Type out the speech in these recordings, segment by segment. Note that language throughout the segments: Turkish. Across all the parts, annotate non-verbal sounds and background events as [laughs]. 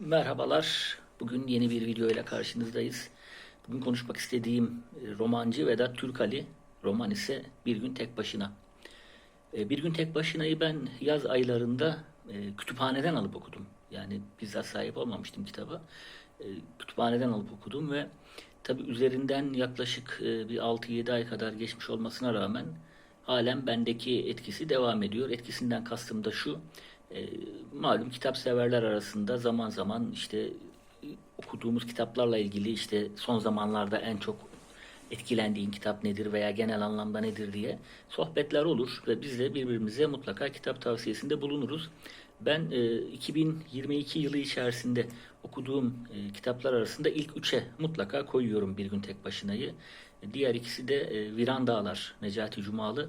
Merhabalar. Bugün yeni bir video ile karşınızdayız. Bugün konuşmak istediğim e, romancı Vedat Türkali. Roman ise Bir Gün Tek Başına. E, Bir Gün Tek Başına'yı ben yaz aylarında e, kütüphaneden alıp okudum. Yani bizzat sahip olmamıştım kitaba. Kütüphaneden alıp okudum ve tabi üzerinden yaklaşık bir 6-7 ay kadar geçmiş olmasına rağmen halen bendeki etkisi devam ediyor. Etkisinden kastım da şu. E, malum kitap severler arasında zaman zaman işte e, okuduğumuz kitaplarla ilgili işte son zamanlarda en çok etkilendiğin kitap nedir veya genel anlamda nedir diye sohbetler olur ve biz de birbirimize mutlaka kitap tavsiyesinde bulunuruz. Ben e, 2022 yılı içerisinde okuduğum e, kitaplar arasında ilk üçe mutlaka koyuyorum Bir Gün Tek Başına'yı. Diğer ikisi de e, Viran Dağlar, Necati Cumalı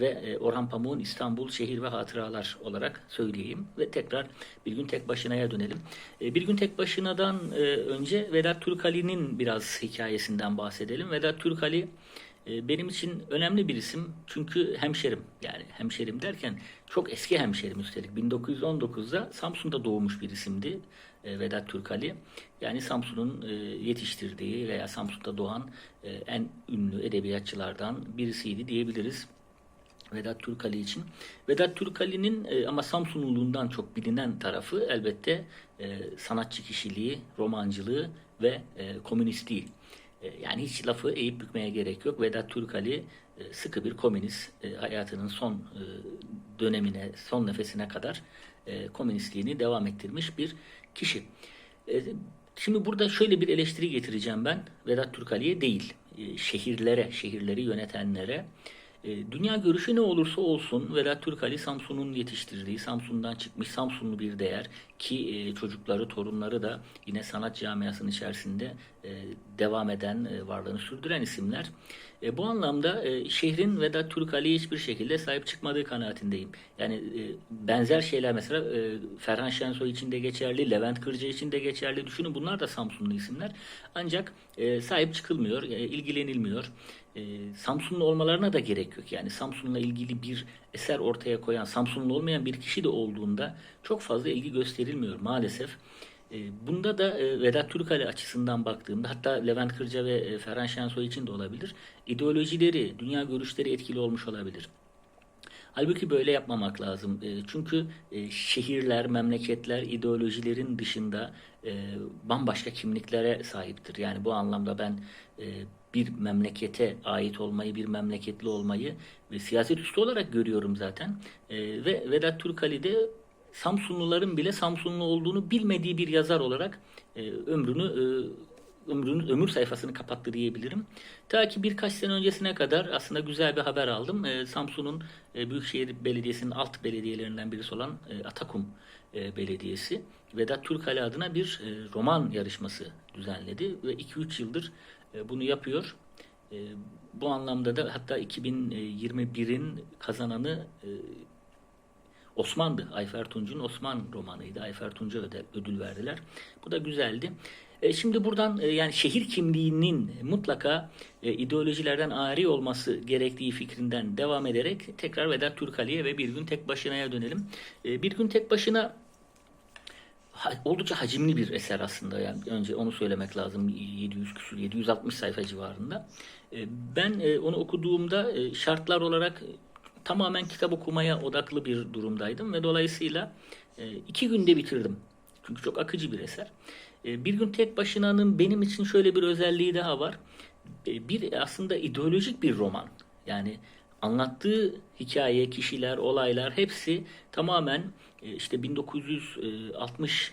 ve e, Orhan Pamuk'un İstanbul Şehir ve Hatıralar olarak söyleyeyim ve tekrar Bir Gün Tek Başına'ya dönelim. E, Bir Gün Tek Başına'dan e, önce Vedat Türkali'nin biraz hikayesinden bahsedelim. Vedat Türkali benim için önemli bir isim çünkü hemşerim yani hemşerim derken çok eski hemşerim üstelik 1919'da Samsun'da doğmuş bir isimdi Vedat Türkali. Yani Samsun'un yetiştirdiği veya Samsun'da doğan en ünlü edebiyatçılardan birisiydi diyebiliriz. Vedat Türkali için. Vedat Türkali'nin e, ama Samsunluluğundan çok bilinen tarafı elbette e, sanatçı kişiliği, romancılığı ve e, komünistliği. E, yani hiç lafı eğip bükmeye gerek yok. Vedat Türkali e, sıkı bir komünist. E, hayatının son e, dönemine, son nefesine kadar e, komünistliğini devam ettirmiş bir kişi. E, şimdi burada şöyle bir eleştiri getireceğim ben Vedat Türkali'ye değil, e, şehirlere, şehirleri yönetenlere. E, Dünya görüşü ne olursa olsun Vedat Türkali Samsun'un yetiştirdiği, Samsun'dan çıkmış Samsunlu bir değer ki e, çocukları, torunları da yine sanat camiasının içerisinde e, devam eden, varlığını sürdüren isimler. E, bu anlamda e, şehrin Vedat Türkali'ye hiçbir şekilde sahip çıkmadığı kanaatindeyim. Yani e, benzer şeyler mesela e, Ferhan Şensoy için de geçerli, Levent Kırca için de geçerli. Düşünün bunlar da Samsunlu isimler. Ancak e, sahip çıkılmıyor, e, ilgilenilmiyor. E, Samsunlu olmalarına da gerek yok. Yani Samsun'la ilgili bir eser ortaya koyan, Samsunlu olmayan bir kişi de olduğunda çok fazla ilgi gösterilmiyor maalesef. E, Bunda da e, Vedat Türkali açısından baktığımda hatta Levent Kırca ve e, Ferhan Şensoy için de olabilir. ideolojileri, dünya görüşleri etkili olmuş olabilir. Halbuki böyle yapmamak lazım. E, Çünkü şehirler, memleketler ideolojilerin dışında bambaşka kimliklere sahiptir. Yani bu anlamda ben bir memlekete ait olmayı, bir memleketli olmayı siyaset üstü olarak görüyorum zaten. Ve Vedat Türkali de Samsunluların bile Samsunlu olduğunu bilmediği bir yazar olarak e, ömrünü e, ömrünün ömür sayfasını kapattı diyebilirim. Ta ki birkaç sene öncesine kadar aslında güzel bir haber aldım. E, Samsun'un e, Büyükşehir Belediyesi'nin alt belediyelerinden birisi olan e, Atakum e, Belediyesi Vedat Türkali adına bir e, roman yarışması düzenledi ve 2-3 yıldır e, bunu yapıyor. E, bu anlamda da hatta 2021'in kazananı e, Osman'dı. Ayfer Tunç'un Osman romanıydı. Ayfer Tunç'a ödül, verdiler. Bu da güzeldi. E, şimdi buradan e, yani şehir kimliğinin mutlaka e, ideolojilerden ari olması gerektiği fikrinden devam ederek tekrar Vedat Türkali'ye ve Bir Gün Tek Başına'ya dönelim. E, bir Gün Tek Başına oldukça hacimli bir eser aslında yani önce onu söylemek lazım 700 küsur 760 sayfa civarında. E, Ben e, onu okuduğumda e, şartlar olarak tamamen kitap okumaya odaklı bir durumdaydım ve dolayısıyla e, iki günde bitirdim. Çünkü çok akıcı bir eser. E, Bir gün tek başınanın benim için şöyle bir özelliği daha var. E, Bir aslında ideolojik bir roman. Yani anlattığı hikaye, kişiler, olaylar hepsi tamamen işte 1960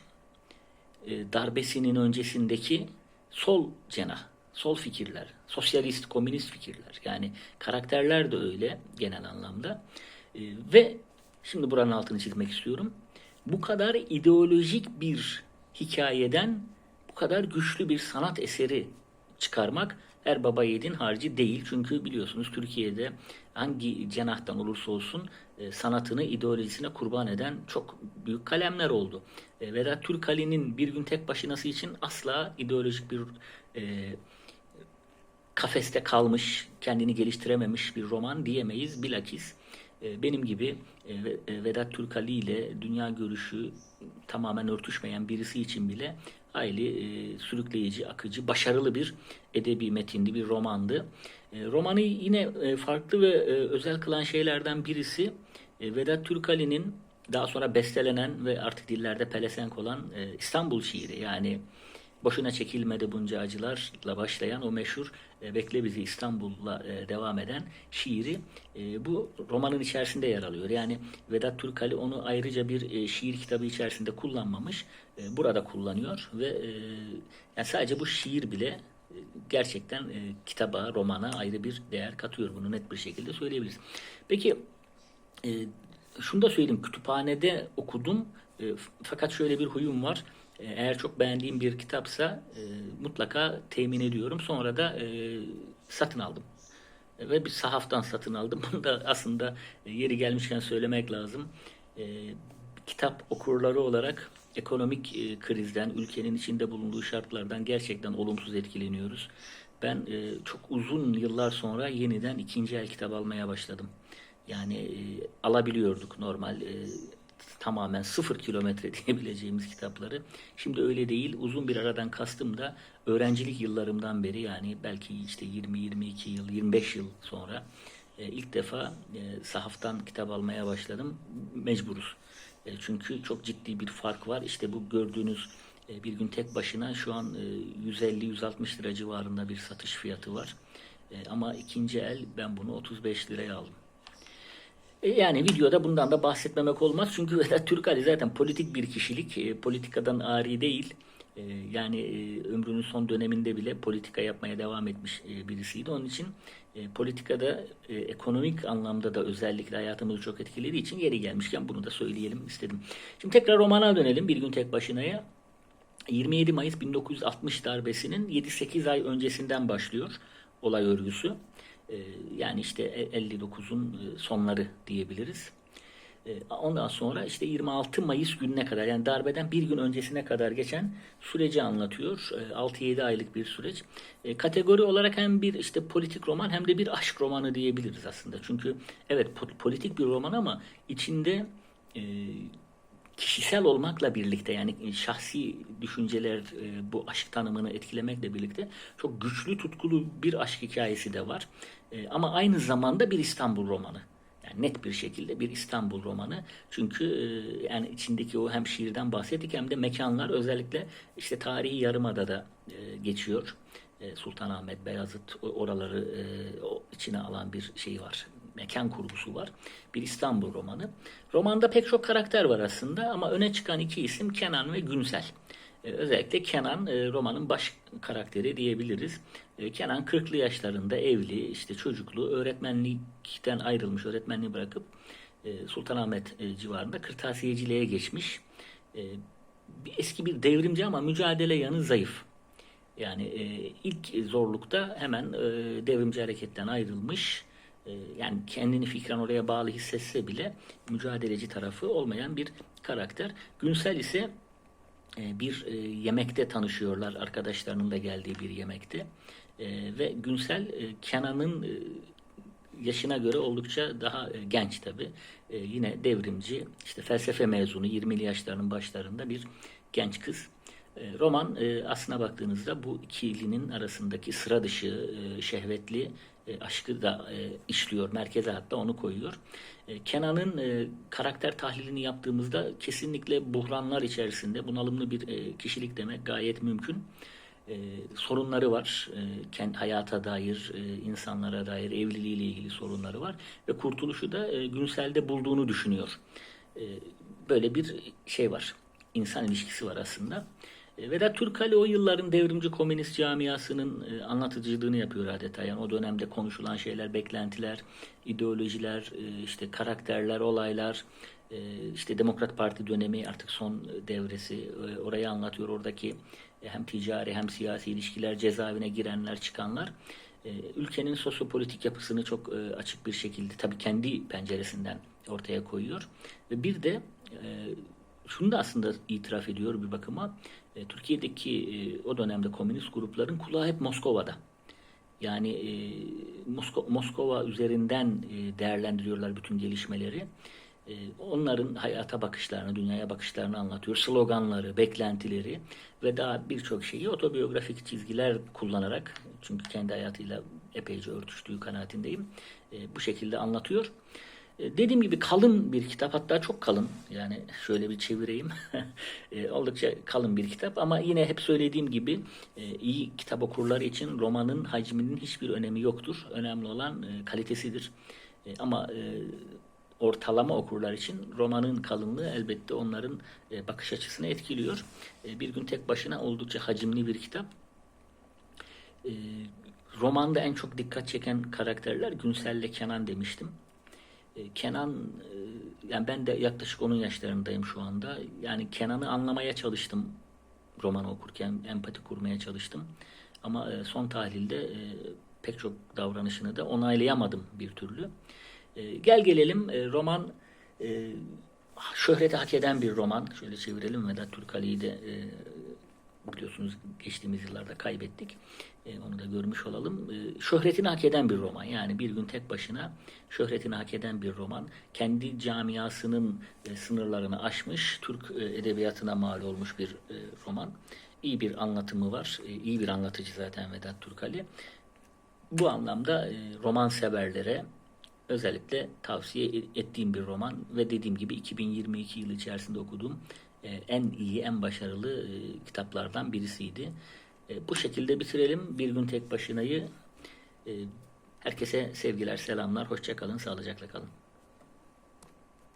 e, darbesinin öncesindeki sol cenah, sol fikirler, sosyalist, komünist fikirler. Yani karakterler de öyle genel anlamda. E, ve şimdi buranın altını çizmek istiyorum. Bu kadar ideolojik bir hikayeden bu kadar güçlü bir sanat eseri çıkarmak her baba yiğidin harcı değil. Çünkü biliyorsunuz Türkiye'de hangi cenahtan olursa olsun e, sanatını ideolojisine kurban eden çok büyük kalemler oldu. E, Vedat Türkali'nin bir gün tek başınası için asla ideolojik bir e, kafeste kalmış, kendini geliştirememiş bir roman diyemeyiz. Bilakis e, benim gibi e, e, Vedat Türkali ile dünya görüşü tamamen örtüşmeyen birisi için bile hayli sürükleyici, akıcı, başarılı bir edebi metindi, bir romandı. Romanı yine farklı ve özel kılan şeylerden birisi Vedat Türkali'nin daha sonra bestelenen ve artık dillerde pelesenk olan İstanbul şiiri yani Boşuna çekilmedi bunca acılarla başlayan o meşhur e, Bekle Bizi İstanbul'la e, devam eden şiiri e, bu romanın içerisinde yer alıyor. Yani Vedat Türkali onu ayrıca bir e, şiir kitabı içerisinde kullanmamış. E, burada kullanıyor ve e, yani sadece bu şiir bile e, gerçekten e, kitaba, romana ayrı bir değer katıyor. Bunu net bir şekilde söyleyebiliriz. Peki e, şunu da söyleyeyim. Kütüphanede okudum. E, fakat şöyle bir huyum var. E, eğer çok beğendiğim bir kitapsa e, mutlaka temin ediyorum. Sonra da e, satın aldım. Ve bir sahaftan satın aldım. [laughs] Bunu da aslında e, yeri gelmişken söylemek lazım. E, kitap okurları olarak ekonomik e, krizden, ülkenin içinde bulunduğu şartlardan gerçekten olumsuz etkileniyoruz. Ben e, çok uzun yıllar sonra yeniden ikinci el kitap almaya başladım. Yani e, alabiliyorduk normal e, tamamen sıfır kilometre [laughs] diyebileceğimiz kitapları. Şimdi öyle değil. Uzun bir aradan kastım da öğrencilik yıllarımdan beri yani belki işte 20-22 yıl, 25 yıl sonra e, ilk defa e, sahaftan kitap almaya başladım. Mecburuz. E, çünkü çok ciddi bir fark var. İşte bu gördüğünüz bir gün tek başına şu an e, 150-160 lira civarında bir satış fiyatı var. Ama ikinci el ben bunu 35 liraya aldım. E, Yani videoda bundan da bahsetmemek olmaz. Çünkü [laughs] Vedat Türkali zaten politik bir kişilik. E, politikadan ari değil. E, yani ömrünün son döneminde bile politika yapmaya devam etmiş birisiydi. Onun için politikada ekonomik anlamda da özellikle hayatımızı çok etkilediği için yeri gelmişken bunu da söyleyelim istedim. Şimdi tekrar romana dönelim. Bir gün tek başınaya. 27 Mayıs 1960 darbesinin 7-8 ay öncesinden başlıyor olay örgüsü. Ee, Yani işte 59'un e, sonları diyebiliriz. Ee, Ondan sonra işte 26 Mayıs gününe kadar yani darbeden bir gün öncesine kadar geçen süreci anlatıyor. Ee, 6-7 aylık bir süreç. Ee, Kategori olarak hem bir işte politik roman hem de bir aşk romanı diyebiliriz aslında. Çünkü evet po- politik bir roman ama içinde e, kişisel olmakla birlikte yani şahsi düşünceler e, bu aşk tanımını etkilemekle birlikte çok güçlü tutkulu bir aşk hikayesi de var. E, ama aynı zamanda bir İstanbul romanı. Yani net bir şekilde bir İstanbul romanı. Çünkü e, yani içindeki o hem şiirden bahsettik hem de mekanlar özellikle işte tarihi Yarımada'da e, geçiyor. E, Sultanahmet, Beyazıt oraları e, içine alan bir şey var. Mekan kurgusu var. Bir İstanbul romanı. Romanda pek çok karakter var aslında ama öne çıkan iki isim Kenan ve Günsel. E, Özellikle Kenan e, romanın baş karakteri diyebiliriz. E, Kenan 40'lı yaşlarında evli, işte çocuklu, öğretmenlikten ayrılmış, öğretmenliği bırakıp e, Sultanahmet e, civarında kırtasiyeciliğe geçmiş. E, bir- Eski bir devrimci ama mücadele yanı zayıf. Yani ilk zorlukta hemen devrimci hareketten ayrılmış. E, yani kendini fikren oraya bağlı hissetse bile mücadeleci tarafı olmayan bir karakter. Günsel ise e, bir e, yemekte tanışıyorlar arkadaşlarının da geldiği bir yemekte. E, ve Günsel Kenan'ın yaşına göre oldukça daha genç tabii. E, yine devrimci, işte felsefe mezunu 20'li yaşlarının başlarında bir genç kız. Roman aslına baktığınızda bu ikilinin arasındaki sıra dışı, şehvetli e, aşkı da e, işliyor. Merkeze hatta onu koyuyor. E, Kenan'ın e, karakter tahlilini yaptığımızda kesinlikle buhranlar içerisinde bunalımlı bir e, kişilik demek gayet mümkün. E, sorunları var. E, kendi hayata dair, e, insanlara dair, evliliğiyle ilgili sorunları var. Ve kurtuluşu da e, Günsel'de bulduğunu düşünüyor. E, böyle bir şey var. İnsan ilişkisi var aslında. E, Vedat Türkali o yılların devrimci komünist camiasının e, anlatıcılığını yapıyor adeta. Yani o dönemde konuşulan şeyler, beklentiler, ideolojiler, e, işte karakterler, olaylar, işte Demokrat Parti dönemi artık son devresi orayı anlatıyor. Oradaki hem ticari hem siyasi ilişkiler, cezaevine girenler, çıkanlar ülkenin sosyopolitik yapısını çok açık bir şekilde tabii kendi penceresinden ortaya koyuyor. Ve bir de şunu da aslında itiraf ediyor bir bakıma. E, Türkiye'deki e, o dönemde komünist grupların kulağı hep Moskova'da. Yani e, Mosko- Moskova üzerinden e, değerlendiriyorlar bütün gelişmeleri. E, onların hayata bakışlarını, dünyaya bakışlarını anlatıyor. Sloganları, beklentileri ve daha birçok şeyi otobiyografik çizgiler kullanarak çünkü kendi hayatıyla epeyce örtüştüğü kanaatindeyim. E, bu şekilde anlatıyor. E, Dediğim gibi kalın bir kitap hatta çok kalın yani şöyle bir çevireyim [laughs] E, oldukça kalın bir kitap ama yine hep söylediğim gibi e, iyi kitap okurları için romanın hacminin hiçbir önemi yoktur. Önemli olan kalitesidir. Ama ortalama okurlar için romanın kalınlığı elbette onların bakış açısını etkiliyor. Bir gün tek başına oldukça hacimli bir kitap. Romanda en çok dikkat çeken karakterler Günsel ile Kenan demiştim. E, Kenan, e, yani ben de yaklaşık onun yaşlarındayım şu anda. Yani Kenan'ı anlamaya çalıştım romanı okurken, empati kurmaya çalıştım. Ama e, son tahlilde e, pek çok davranışını da onaylayamadım bir türlü. Gel gelelim roman şöhreti hak eden bir roman. Şöyle çevirelim Vedat Türkali'yi de e, biliyorsunuz geçtiğimiz yıllarda kaybettik. E, onu da görmüş olalım. E, şöhretini hak eden bir roman. Yani bir gün tek başına şöhretini hak eden bir roman. Kendi camiasının e, sınırlarını aşmış, Türk edebiyatına mal olmuş bir roman. İyi bir anlatımı var. E, iyi bir anlatıcı zaten Vedat Türkali. Bu anlamda roman severlere özellikle tavsiye ettiğim bir roman ve dediğim gibi 2022 yılı içerisinde okuduğum en iyi, en başarılı e, kitaplardan birisiydi. E, Bu şekilde bitirelim. Bir gün tek başınayı. E, Herkese sevgiler, selamlar, hoşça kalın, sağlıcakla kalın.